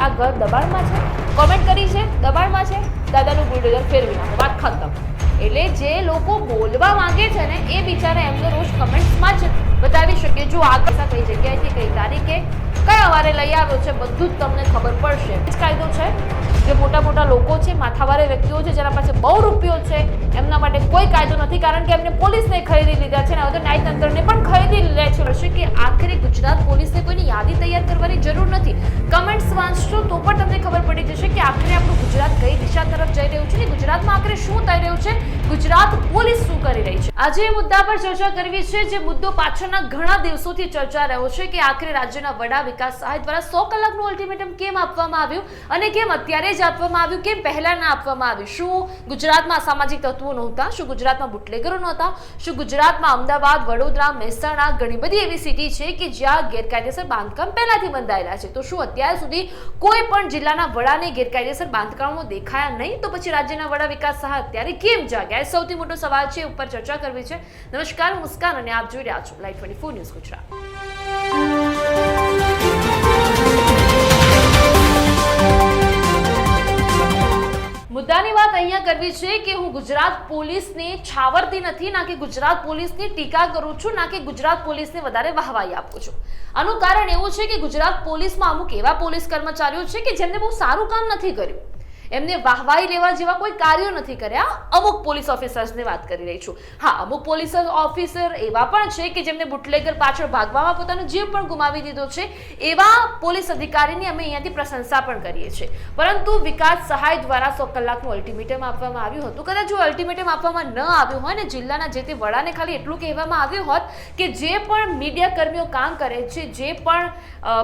આ ઘર દબાણમાં છે? કોમેન્ટ કરી છે, દબાણમાં છે? દાદાનું બુલડોઝર ફેરવી નાખો. વાત ખતમ. એટલે જે લોકો બોલવા માંગે છે ને, એ બિચારા એમનો રોજ કમેન્ટ્સમાં જ બતાવી શકે જો આ કસા કઈ જગ્યાએથી કઈ તારીખે કયા વારે લઈ આવ્યો છે, બધું જ તમને ખબર પડશે. જ કાયદો છે જે મોટા મોટા લોકો છે, માથાવારે વ્યક્તિઓ છે, જેના પાસે બહુ રૂપિયો છે, એમના માટે કોઈ કાયદો નથી, કારણ કે એમને પોલીસને ખરીદી લીધા છે અને હવે તો ન્યાયતંત્રને પણ ખરીદી લે છે. કે આખરે ગુજરાત પોલીસને કોઈની યાદી તૈયાર કરવાની જરૂર નથી? કમેન્ટ્સ વાંચશો તો પણ તમને ખબર પડી જશે કે આખરે આપણું ગુજરાત કઈ દિશા તરફ જઈ રહ્યું છે ને ગુજરાતમાં આખરે શું થઈ રહ્યું છે? ગુજરાત પોલીસ શું કરી રહી છે? આજે એ મુદ્દા પર ચર્ચા કરવી છે, જે મુદ્દો પાછળના ઘણા દિવસોથી ચર્ચા રહ્યો છે કે આખરે રાજ્યના વડા વિકાસ સહાય દ્વારા સો કલાકનું અલ્ટિમેટમ કેમ આપવામાં આવ્યું અને કેમ અત્યારે જ આપવામાં આવ્યું, કેમ પહેલા ના આપવામાં આવ્યું શું ગુજરાતમાં સામાજિક તત્વો નહોતા? શું ગુજરાતમાં બુટલેગરો નહોતા? શું ગુજરાતમાં અમદાવાદ, વડોદરા, મહેસાણા ઘણી બધી એવી સિટી છે કે જ્યાં ગેરકાયદેસર બાંધકામ પહેલાથી બંધાયેલા છે? તો શું અત્યાર સુધી કોઈ પણ જિલ્લાના વડાને ગેરકાયદેસર બાંધકામો દેખાયા નહીં? તો પછી રાજ્યના વડા વિકાસ સહાય અત્યારે કેમ જાગ્યા? સૌથી મોટો સવાલ છે ઉપર ચર્ચા કરવી છે. નમસ્કાર, મુસ્કાન અને આપ જોઈ રહ્યા છો લાઈવ ટ્વેન્ટી ફોર ન્યૂઝ મુદ્દાની વાત અહીંયા કરવી છે કે હું ગુજરાત પોલીસને છાવરતી નથી, ના કે ગુજરાત પોલીસની ટીકા કરું છું, ના કે ગુજરાત પોલીસને વધારે વાહવાઈ આપું છું. આનું કારણ એવું છે કે ગુજરાત પોલીસમાં અમુક એવા પોલીસ કર્મચારીઓ છે કે જેમને બહુ સારું કામ નથી કર્યું. એમને વાહવાઈ લેવા જેવા કોઈ કાર્યો નથી કર્યા. અમુક પોલીસ ઓફિસર્સની વાત કરી રહી છું. હા, અમુક પોલીસ ઓફિસર એવા પણ છે કે જેમને બુટલેગર પાછળ ભાગવામાં પોતાનો જીવ પણ ગુમાવી દીધો છે. એવા પોલીસ અધિકારીની અમે અહીંયાથી પ્રશંસા પણ કરીએ છીએ. પરંતુ વિકાસ સહાય દ્વારા સો કલાકનું અલ્ટિમેટમ આપવામાં આવ્યું હતું. કદાચ જો અલ્ટિમેટમ આપવામાં ન આવ્યું હોય ને જિલ્લાના જે તે વડાને ખાલી એટલું કહેવામાં આવ્યું હોત કે જે પણ મીડિયા કર્મીઓ કામ કરે છે, જે પણ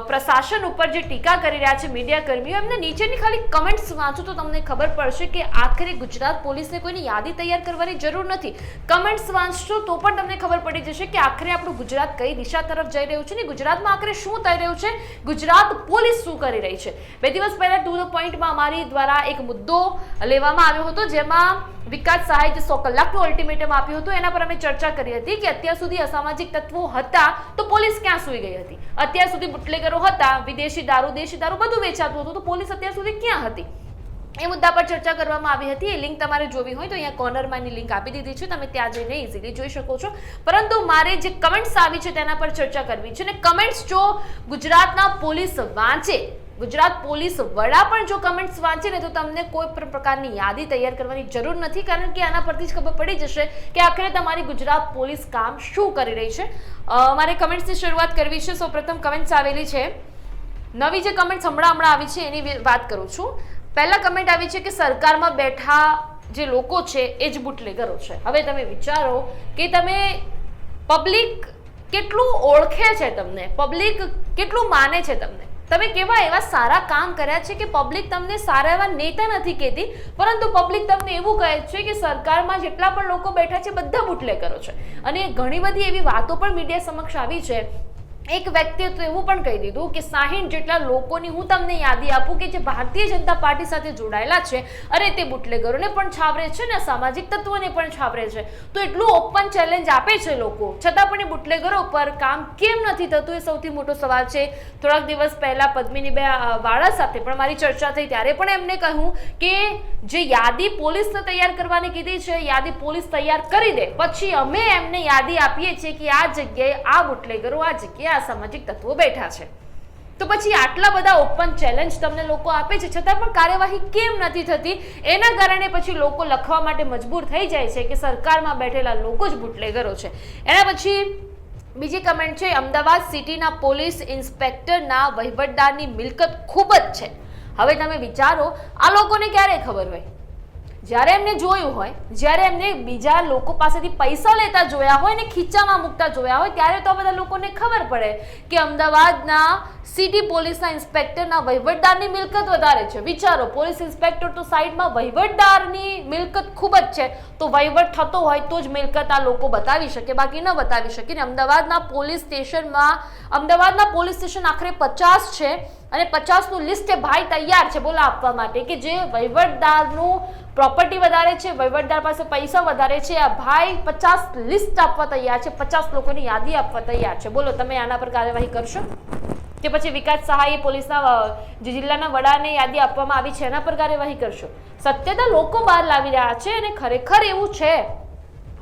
પ્રશાસન ઉપર જે ટીકા કરી રહ્યા છે મીડિયા કર્મીઓ, એમને નીચેની ખાલી કમેન્ટ્સ વાંચો તો તમને ખબર પડશે કે આખરે ગુજરાત પોલીસને કોઈની યાદી તૈયાર કરવાની જરૂર નથી. કમેન્ટ્સ વાંચશો તો પણ તમને ખબર પડી જશે કે આખરે આપણું ગુજરાત કઈ દિશા તરફ જઈ રહ્યું છે ને ગુજરાતમાં આખરે શું થઈ રહ્યું છે? ગુજરાત પોલીસ શું કરી રહી છે? બે દિવસ પહેલા ટુ ધ પોઈન્ટમાં અમારી દ્વારા એક મુદ્દો લેવામાં આવ્યો હતો જેમાં વિકાસ સહાય જે સો કલાકનું અલ્ટિમેટમ આપ્યું હતું, એના પર અમે ચર્ચા કરી હતી કે અત્યાર સુધી અસામાજિક તત્વો હતા તો પોલીસ ક્યાં સુઈ ગઈ હતી? અત્યાર સુધી બુટલેગરો હતા, વિદેશી દારૂ, દેશી દારૂ બધું વેચાતું હતું તો પોલીસ અત્યાર સુધી ક્યાં હતી? એ મુદ્દા પર ચર્ચા કરવામાં આવી હતી. એ લિંક તમારે જોવી હોય તો અહીંયા કોર્નરમાં એની લિંક આપી દીધી છે. તમે ત્યાં જઈને ઇઝીલી જોઈ શકો છો. પરંતુ મારે જે કમેન્ટ્સ આવી છે તેના પર ચર્ચા કરવી છે. અને કમેન્ટ્સ જો ગુજરાતના પોલીસ વાંચે, ગુજરાત પોલીસ વડા પણ જો કમેન્ટ્સ વાંચે ને તો તમને કોઈ પણ પ્રકારની યાદી તૈયાર કરવાની જરૂર નથી. કારણ કે આના પરથી જ ખબર પડી જશે કે આખરે તમારી ગુજરાત પોલીસ કામ શું કરી રહી છે. મારે કમેન્ટ્સની શરૂઆત કરવી છે. સૌપ્રથમ કમેન્ટ્સ આવેલી છે. નવી જે કમેન્ટ્સ હમણાં હમણાં આવી છે એની વાત કરું છું. પહેલા કમેન્ટ આવી છે કે સરકારમાં બેઠા જે લોકો છે એ જ બુટલેગરો છે. હવે તમે વિચારો કે તમે પબ્લિક કેટલું ઓળખે છે તમને? પબ્લિક કેટલું માને છે તમને? તમે કેવા એવા સારા કામ કર્યા છે કે પબ્લિક તમને સારા એવા નેતા નથી કહેતી, પરંતુ પબ્લિક તમને એવું કહે છે કે સરકારમાં જેટલા પણ લોકો બેઠા છે બધા બુટલેગરો છે. અને ઘણી બધી એવી વાતો પણ મીડિયા સમક્ષ આવી છે એક વ્યક્તિએ તો એવું પણ કહી દીધું કે સાહીઠ જેટલા લોકોની હું તમને યાદી આપું કે જે ભારતીય જનતા પાર્ટી સાથે જોડાયેલા છે અરે તે બુટલેગરોને પણ છાવરે છે ને સામાજિક તત્વોને પણ છાવરે છે. તો એટલું ઓપન ચેલેન્જ આપે છે લોકો. છતાં પણ એ બુટલેગરો પર કામ કેમ નથી થતું એ સૌથી મોટો સવાલ છે. થોડાક દિવસ પહેલાં પદ્મિની બે વાળા સાથે પણ મારી ચર્ચા થઈ. ત્યારે પણ એમને કહ્યું કે જે યાદી પોલીસને તૈયાર કરવાની કીધી છે, યાદી પોલીસ તૈયાર કરી દે. પછી અમે એમને યાદી આપીએ છીએ કે આ જગ્યાએ આ બુટલેગરો, આ જગ્યાએ આ સામાજિક તત્વો બેઠા છે. તો પછી આટલા બધા ઓપન ચેલેન્જ તમને લોકો આપે છે, છતાં પણ કાર્યવાહી કેમ નથી થતી? એના કારણે પછી લોકો લખવા માટે મજબૂર થઈ જાય છે કે સરકારમાં બેઠેલા લોકો જ બુટલેગરો છે. એના પછી બીજી કમેન્ટ છે, અમદાવાદ સિટીના પોલીસ ઇન્સ્પેક્ટરના વહીવટદારની મિલકત ખૂબ જ છે. હવે તમે વિચારો, આ લોકોને ક્યારે ખબર હોય? જ્યારે એમને જોયું હોય, જ્યારે એમને બીજા લોકો પાસેથી પૈસા લેતા જોયા હોય ને ખીચામાં મૂકતા જોયા હોય, ત્યારે તો બધા લોકોને ખબર પડે કે અમદાવાદના સિટી પોલીસના ઇન્સ્પેક્ટરના વહીવટદારની મિલકત વધારે છે. વિચારો, પોલીસ ઇન્સ્પેક્ટર તો સાઈડમાં વહીવટદારની મિલકત ખૂબ જ છે. તો વહીવટ થતો હોય તો જ મિલકત આ લોકો બતાવી શકે, બાકી ન બતાવી શકે. ને અમદાવાદના પોલીસ સ્ટેશનમાં, અમદાવાદના પોલીસ સ્ટેશન આખરે પચાસ છે. અને પચાસનું લિસ્ટ ભાઈ તૈયાર છે બોલા આપવા માટે કે જે વહીવટદારનું પ્રોપર્ટી વધારે છે, વહીવટદાર પાસે પૈસા વધારે છે, આ ભાઈ પચાસ લિસ્ટ આપવા તૈયાર છે, પચાસ લોકોની યાદી આપવા તૈયાર છે. બોલો, તમે આના પર કાર્યવાહી કરશો? કે પછી વિકાસ સહાય પોલીસના જે જિલ્લાના વડાને યાદી આપવામાં આવી છે, એના પર કાર્યવાહી કરશો? સત્યતા લોકો બહાર લાવી રહ્યા છે અને ખરેખર એવું છે.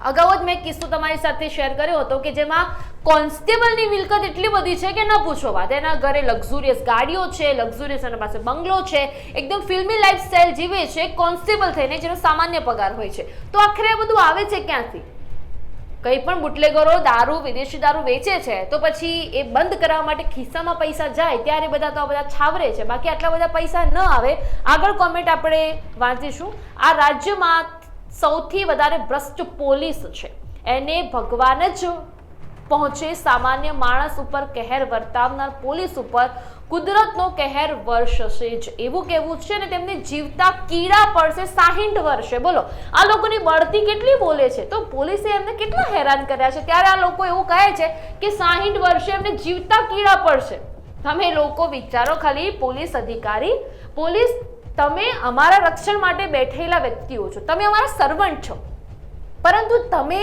અગાઉ જ મેં કિસ્સો તમારી સાથે શેર કર્યો હતો કે જેમાં કોન્સ્ટેબલની મિલકત એટલી બધી છે કે ન પૂછો વાત. એના ઘરે લક્ઝુરિયસ ગાડીઓ છે લક્ઝુરિયસ એના પાસે બંગલો છે, એકદમ ફિલ્મી લાઈફસ્ટાઈલ જીવે છે, કોન્સ્ટેબલ થઈને જેનો સામાન્ય પગાર હોય છે. તો આખરે આ બધું આવે છે ક્યાંથી? કંઈ પણ બુટલેગરો દારૂ, વિદેશી દારૂ વેચે છે, તો પછી એ બંધ કરાવવા માટે ખિસ્સામાં પૈસા જાય, ત્યારે બધા તો આ બધા છાવરે છે. બાકી આટલા બધા પૈસા ન આવે. આગળ કોમેન્ટ આપણે વાંચીશું. આ રાજ્યમાં સૌથી વધારે ભ્રષ્ટ પોલીસ છે. એને ભગવાન જ પહોંચે સામાન્ય માણસ ઉપર કહેર વર્તાવનાર પોલીસ ઉપર કુદરતનો કહેર વર્ષશે જ. એવું કહેવું છે ને તેમને જીવતા કીડા પડશે સાહીઠ વર્ષે. બોલો, આ લોકોની બળતી કેટલી બોલે છે? તો પોલીસે એમને કેટલા હેરાન કર્યા છે? ત્યારે આ લોકો એવું કહે છે કે સાહીઠ વર્ષે એમને જીવતા કીડા પડશે. તમે લોકો વિચારો ખાલી, પોલીસ અધિકારી, પોલીસ, તમે અમારા રક્ષણ માટે બેઠેલા વ્યક્તિઓ છો. તમે અમારા સર્વન્ટ છો. પરંતુ તમે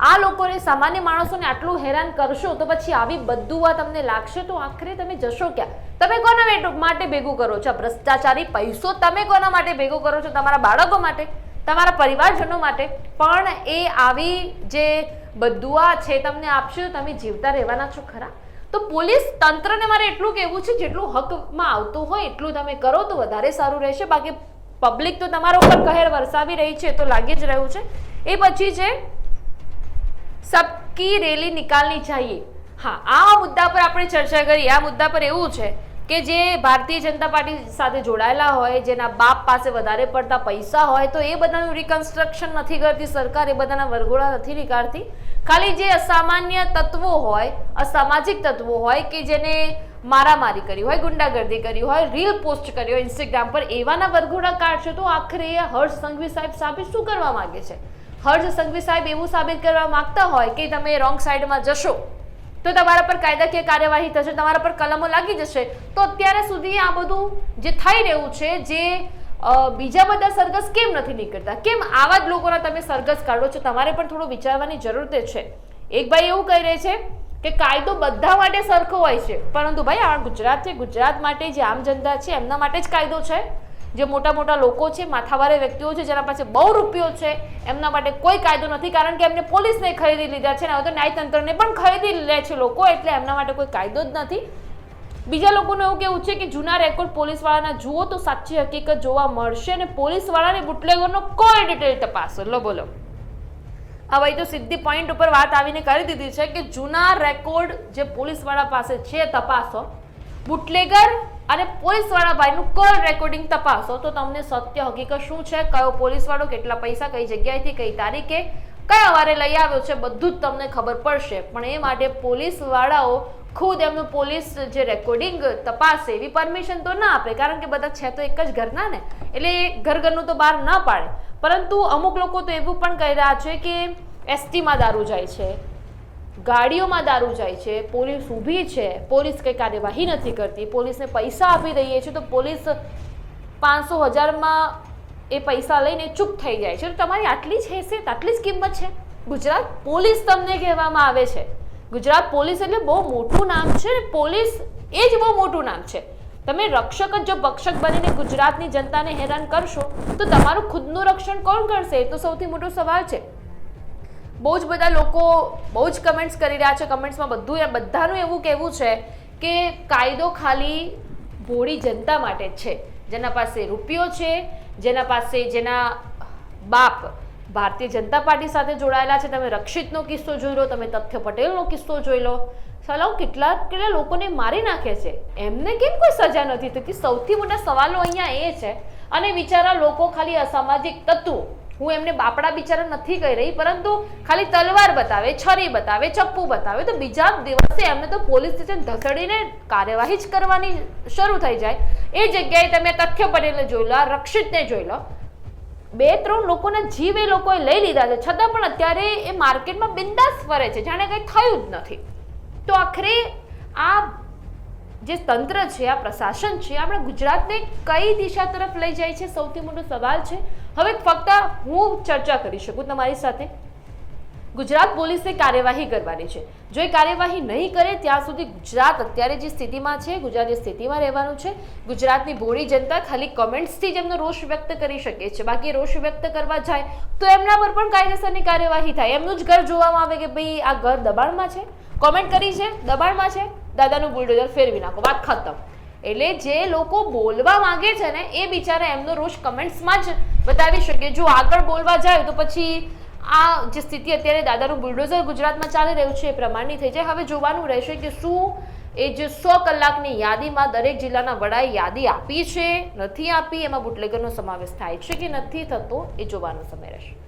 આ લોકોને સામાન્ય માણસોને આટલું હેરાન કરશો તો પછી આવી બધું આ તમને લાગશે તો આખરે તમે જશો ક્યાં? તમે કોના માટે ભેગું કરો છો? ભ્રષ્ટાચારી પૈસો તમે કોના માટે ભેગો કરો છો? તમારા બાળકો માટે? તમારા પરિવારજનો માટે? પણ એ આવી જે બધુઆ છે તમને આપશે તમે જીવતા રહેવાના છો ખરા? તો પોલીસ તંત્રને મારે એટલું કહેવું છે, જેટલું હકમાં આવતું હોય એટલું તમે કરો તો વધારે સારું રહેશે. બાકી પબ્લિક તો તમારા ઉપર કહેર વરસાવી રહી છે તો લાગી જ રહ્યું છે. એ પછી છે સબકી રેલી નિકાલની ચાહીએ હા આ મુદ્દા પર આપણે ચર્ચા કરી આ મુદ્દા પર એવું છે કે જે ભારતીય જનતા પાર્ટી સાથે જોડાયેલા હોય જેના બાપ પાસે વધારે પડતા પૈસા હોય તો એ બધાનું રિકન્સ્ટ્રક્શન નથી કરતી સરકાર, એ બધાના વરઘોડા નથી નીકાળતી। ખાલી જે અસામાન્ય તત્વો હોય, અસામાજિક તત્વો હોય કે જેને મારામારી કરી હોય, ગુંડાગર્દી કરી હોય રીલ પોસ્ટ કર્યો ઇન્સ્ટાગ્રામ પર, એવાના વરઘોડા કાઢશે તો આખરે હર્ષ સંઘવી સાહેબ સામે શું કરવા માગે છે? હર્ષ સંઘવી સાહેબ એવું સાબિત કરવા માંગતા હોય કે તમે રોંગ સાઈડમાં જશો, તો તમારા પર કાયદાકીય કાર્યવાહી થશે, તમારા પર કલમો લાગી જશે, તો અત્યારે સુધી આ બધું જે થઈ રહ્યું છે, જે બીજા બધા સરઘસ કેમ નથી નીકળતા? કેમ આવા જ લોકોના તમે સરઘસ કાઢો છો? તમારે પણ થોડું વિચારવાની જરૂર તે છે. એક ભાઈ એવું કહી રહે છે કે કાયદો બધા માટે સરખો હોય છે, પરંતુ ભાઈ આ ગુજરાત છે ગુજરાત માટે જે આમ જનતા છે, એમના માટે જ કાયદો છે. જે મોટા મોટા લોકો છે માથાવારે વ્યક્તિઓ છે, જેના પાસે બહુ રૂપિયો છે, એમના માટે કોઈ કાયદો નથી, કારણ કે એમને પોલીસને ખરીદી લીધા છે ને હવે તો ન્યાયતંત્રને પણ ખરીદી લે છે લોકો, એટલે એમના માટે કોઈ કાયદો જ નથી. બીજા લોકોનું એવું કેવું છે કે જૂના રેકોર્ડ પોલીસવાળાના જુઓ તો સાચી હકીકત જોવા મળશે, અને પોલીસવાળાને બુટલેગરનો કોઈ ડિટેલ તપાસો. લો બોલો. હવે તો સીધી પોઈન્ટ ઉપર વાત આવીને કરી દીધી છે કે જૂના રેકોર્ડ જે પોલીસવાળા પાસે છે, તપાસો. બુટલેગર અને પોલીસવાળા ભાઈનું કોલ રેકોર્ડિંગ તપાસો તો તમને સત્ય, હકીકત શું છે? કયો પોલીસવાળો કેટલા પૈસા, કઈ જગ્યાએથી, કઈ તારીખે, કયા વારે લઈ આવ્યો છે, બધું જ તમને ખબર પડશે. પણ એ માટે પોલીસવાળાઓ ખુદ એમનું પોલીસ જે રેકોર્ડિંગ તપાસે, એવી પરમિશન તો ના આપે, કારણ કે બધા છે તો એક જ ઘરના ને. એટલે એ ઘર ઘરનું તો બહાર ના પાડે. પરંતુ અમુક લોકો તો એવું પણ કહી રહ્યા છે કે એસટીમાં દારૂ જાય છે. ગાડીઓમાં દારૂ જાય છે, પોલીસ ઊભી છે, પોલીસ કંઈ કાર્યવાહી નથી કરતી, પોલીસને પૈસા આપી દઈએ છીએ તો પોલીસ પાંચસો હજારમાં એ પૈસા લઈને ચૂપ થઈ જાય છે. તો તમારી આટલી જ હેસિયત, આટલી જ કિંમત છે? ગુજરાત પોલીસ તમને કહેવામાં આવે છે. ગુજરાત પોલીસ એટલે બહુ મોટું નામ છે ને પોલીસ એ જ બહુ મોટું નામ છે. તમે રક્ષક જ જો ભક્ષક બનીને ગુજરાતની જનતાને હેરાન કરશો, તો તમારું ખુદનું રક્ષણ કોણ કરશે? એ તો સૌથી મોટો સવાલ છે. બહુ જ બધા લોકો બહુ જ કમેન્ટ્સ કરી રહ્યા છે. કમેન્ટ્સમાં બધું એ બધાનું એવું કહેવું છે કે કાયદો ખાલી ભોળી જનતા માટે છે. જેના પાસે રૂપિયો છે, જેના પાસે જેના બાપ ભારતીય જનતા પાર્ટી સાથે જોડાયેલા છે. તમે રક્ષિતનો કિસ્સો જોઈ લો, તમે તથ્ય પટેલનો કિસ્સો જોઈ લો. સલાહ કેટલા કેટલા લોકોને મારી નાખે છે? એમને કેમ કોઈ સજા નથી થતી? સૌથી મોટા સવાલો અહીંયા એ છે. અને બિચારા લોકો ખાલી અસામાજિક તત્વો હું એમને બાપડા બિચારા નથી કહી રહી, પરંતુ ખાલી તલવાર બતાવે, છરી બતાવે, ચપ્પુ બતાવે, તો બીજા દિવસે એમને તો પોલીસ સ્ટેશન ધસડીને કાર્યવાહી જ કરવાની શરૂ થઈ જાય. એ જગ્યાએ તમે તથ્ય પટેલને જોઈ લો રક્ષિતને જોઈ લો. બે ત્રણ લોકોના જીવ એ લોકોએ લઈ લીધા છે, છતાં પણ અત્યારે એ માર્કેટમાં બિંદાસ ફરે છે, જાણે કંઈ થયું જ નથી. તો આખરે જે તંત્ર છે, આ પ્રશાસન છે, આપણે ગુજરાતને કઈ દિશા તરફ લઈ જાય છે, સૌથી મોટો સવાલ છે. હવે ફક્ત હું ચર્ચા કરી શકું તમારી સાથે. ગુજરાત પોલીસે કાર્યવાહી કરવાની છે. જો એ કાર્યવાહી નહીં કરે, ત્યાં સુધી ગુજરાત અત્યારે જે સ્થિતિમાં છે, ગુજરાત જે સ્થિતિમાં રહેવાનું છે, ગુજરાતની ભોળી જનતા ખાલી કમેન્ટ્સથી જ એમનો રોષ વ્યક્ત કરી શકે છે. બાકી રોષ વ્યક્ત કરવા જાય, તો એમના પર પણ કાયદેસરની કાર્યવાહી થાય. એમનું જ ઘર જોવામાં આવે કે ભાઈ આ ઘર દબાણમાં છે. કોમેન્ટ કરી છે, દબાણમાં છે. દાદાનું બુલડોઝર ફેરવી નાખો. વાત ખતમ. એટલે જે લોકો બોલવા માંગે છે ને, એ બિચારા એમનો રોષ કમેન્ટ્સમાં જ બતાવી શકે. જો આગળ બોલવા જાય તો પછી આ જે સ્થિતિ અત્યારે દાદાનું બુલડોઝર ગુજરાતમાં ચાલી રહ્યું છે એ પ્રમાણની થઈ જાય. હવે જોવાનું રહેશે કે શું એ જે સો કલાકની યાદીમાં દરેક જિલ્લાના વડાએ યાદી આપી છે, નથી આપી, એમાં બુટલેગરનો સમાવેશ થાય છે કે નથી થતો એ જોવાનો સમય રહેશે.